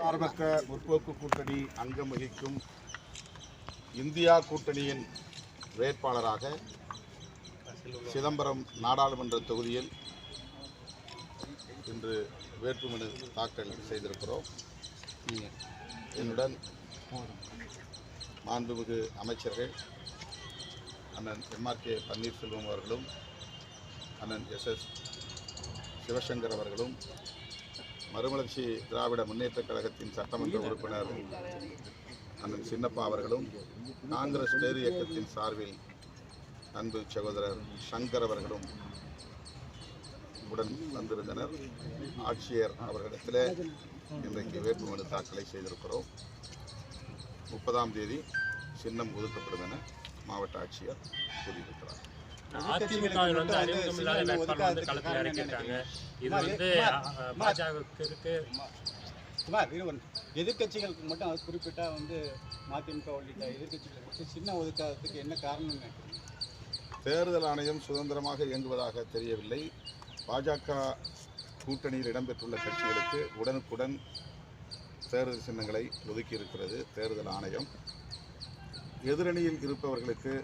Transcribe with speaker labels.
Speaker 1: சார்பற்ற முற்போக்கு கூட்டணி அங்கம் வகிக்கும் இந்தியா கூட்டணியின் வேட்பாளராக சிதம்பரம் நாடாளுமன்ற தொகுதியில் இன்று வேட்புமனு தாக்கல் செய்திருக்கிறோம். என்னுடன் மாண்புமிகு அமைச்சர்கள் அண்ணன் எம்ஆர்கே பன்னீர்செல்வம் அவர்களும் அண்ணன் எஸ் எஸ் சிவசங்கர் அவர்களும் மறுமலர்ச்சி திராவிட முன்னேற்றக் கழகத்தின் சட்டமன்ற உறுப்பினர் அண்ணன் சின்னப்பா அவர்களும் காங்கிரஸ் பேரு இயக்கத்தின் சார்பில் அன்பு சகோதரர் சங்கர் அவர்களும் உடன் வந்திருந்தனர். ஆட்சியர் அவர்களிடத்தில் இன்றைக்கு வேட்புமனு தாக்கலை செய்திருக்கிறோம். முப்பதாம் தேதி சின்னம் ஒதுக்கப்படும் என மாவட்ட ஆட்சியர் கூறியிருக்கிறார்.
Speaker 2: அதிமுகவில் வந்து அறிமுகம் இல்லாத வேட்பாளர் வந்து களத்தில் இறக்கியிருக்காங்க இது வந்து
Speaker 3: இருவன் எதிர்க்கட்சிகளுக்கு மட்டும் அது குறிப்பிட்டா வந்து மதிமுக உள்ளிட்ட எதிர்க்கட்சிகளுக்கு சின்ன ஒதுக்காததுக்கு என்ன காரணம்னு
Speaker 1: தேர்தல் ஆணையம் சுதந்திரமாக இயங்குவதாக தெரியவில்லை. பாஜக கூட்டணியில் இடம்பெற்றுள்ள கட்சிகளுக்கு உடனுக்குடன் தேர்தல் சின்னங்களை ஒதுக்கி இருக்கிறது தேர்தல் ஆணையம். எதிரணியில் இருப்பவர்களுக்கு